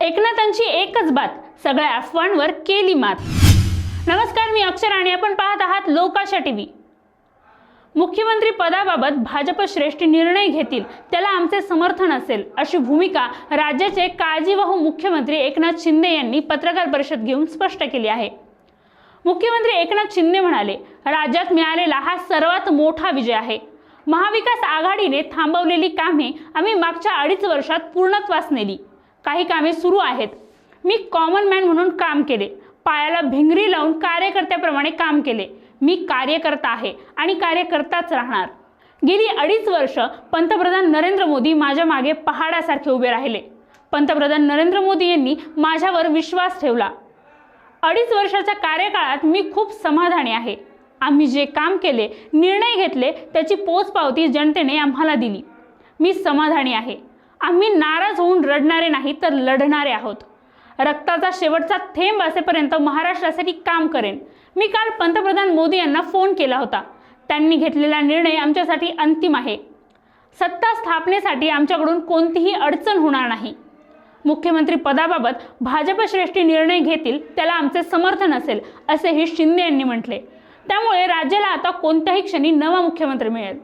एकनाथांची एकच बात सगळ्या अफवांवर केली मात. नमस्कार मी अक्षर आणि आपण पाहत आहात लोकाशा टीव्ही. मुख्यमंत्री पदाबाबत भाजप श्रेष्ठ निर्णय घेतील त्याला आमचे समर्थन असेल अशी भूमिका राज्याचे काळजीवाहू मुख्यमंत्री एकनाथ शिंदे यांनी पत्रकार परिषद घेऊन स्पष्ट केली आहे. मुख्यमंत्री एकनाथ शिंदे म्हणाले राज्यात मिळालेला हा सर्वात मोठा विजय आहे. महाविकास आघाडीने थांबवलेली कामे आम्ही मागच्या अडीच वर्षात पूर्णत्वास नेली. काही कामे सुरू आहेत. मी कॉमन मॅन म्हणून काम केले. पायाला भिंगरी लावून कार्यकर्त्याप्रमाणे काम केले. मी कार्यकर्ता आहे आणि कार्यकर्ताच राहणार. गेली अडीच वर्ष पंतप्रधान नरेंद्र मोदी माझ्या मागे पहाडासारखे उभे राहिले. पंतप्रधान नरेंद्र मोदी यांनी माझ्यावर विश्वास ठेवला. अडीच वर्षाच्या कार्यकाळात मी खूप समाधानी आहे. आम्ही जे काम केले निर्णय घेतले त्याची पोचपावती जनतेने आम्हाला दिली. मी समाधानी आहे. आम्ही नाराज होऊन रडणारे नाही तर लढणारे आहोत. रक्ताचा शेवटचा थेंब असेपर्यंत महाराष्ट्रासाठी काम करेन. मी काल पंतप्रधान मोदी यांना फोन केला होता. त्यांनी घेतलेला निर्णय आमच्यासाठी अंतिम आहे. सत्ता स्थापनेसाठी आमच्याकडून कोणतीही अडचण होणार नाही. मुख्यमंत्री पदाबाबत भाजप श्रेष्ठी निर्णय घेतील त्याला आमचे समर्थन असेल असेही शिंदे यांनी म्हटले. त्यामुळे राज्याला आता कोणत्याही क्षणी नवा मुख्यमंत्री मिळेल.